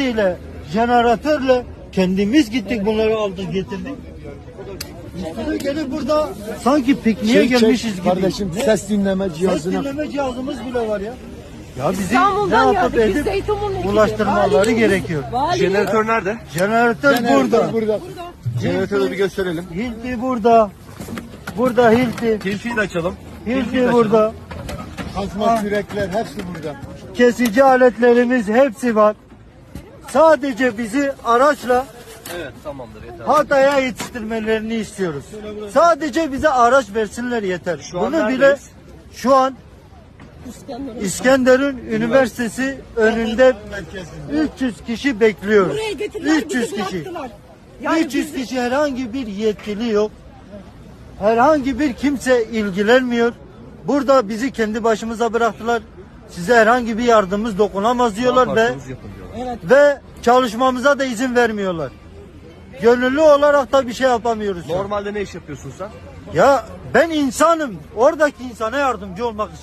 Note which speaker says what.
Speaker 1: jetiyle, jeneratörle kendimiz gittik bunları aldık getirdik. Üstüne gelip burada sanki pikniğe
Speaker 2: Çek, çek
Speaker 1: gelmişiz gibi.
Speaker 2: Kardeşim
Speaker 1: Ne?
Speaker 2: ses dinleme
Speaker 1: Ses
Speaker 2: cihazına.
Speaker 1: dinleme cihazımız bile var ya. Ya bizi ne
Speaker 3: İstanbul'dan
Speaker 1: yapıp
Speaker 3: geldik. Biz
Speaker 1: edip ulaştırmaları gerekiyor.
Speaker 3: Valimiz-
Speaker 4: Jeneratör nerede?
Speaker 1: Jeneratör,
Speaker 2: Jeneratör
Speaker 1: burada.
Speaker 2: burada.
Speaker 4: Jeneratörü bir gösterelim.
Speaker 1: Hilti burada. Burada Hilti.
Speaker 4: Tilfiyi de açalım.
Speaker 1: Hilti burada.
Speaker 2: Kazma kürekler hepsi burada.
Speaker 1: Kesici aletlerimiz hepsi var. Sadece bizi araçla
Speaker 4: Evet tamamdır yeter.
Speaker 1: Hatay'a yetiştirmelerini istiyoruz. Sadece bize araç versinler yeter.
Speaker 4: Şu an
Speaker 1: Bunu bile
Speaker 4: neredeyiz?
Speaker 1: şu an
Speaker 3: İskenderun.
Speaker 1: İskenderun Üniversitesi önünde 300 kişi bekliyoruz.
Speaker 3: Buraya getirdiler
Speaker 1: 300
Speaker 3: bizi
Speaker 1: kişi.
Speaker 3: bıraktılar. Yani
Speaker 1: 300
Speaker 3: bizi-
Speaker 1: kişi herhangi bir yetkili yok. Herhangi bir kimse ilgilenmiyor. Burada bizi kendi başımıza bıraktılar. Size herhangi bir yardımımız dokunamaz diyorlar ve.
Speaker 3: Evet.
Speaker 1: ve çalışmamıza da izin vermiyorlar. Gönüllü olarak da bir şey yapamıyoruz.
Speaker 4: Normalde ne iş yapıyorsun sen?
Speaker 1: Ya ben insanım. Oradaki insana yardımcı olmak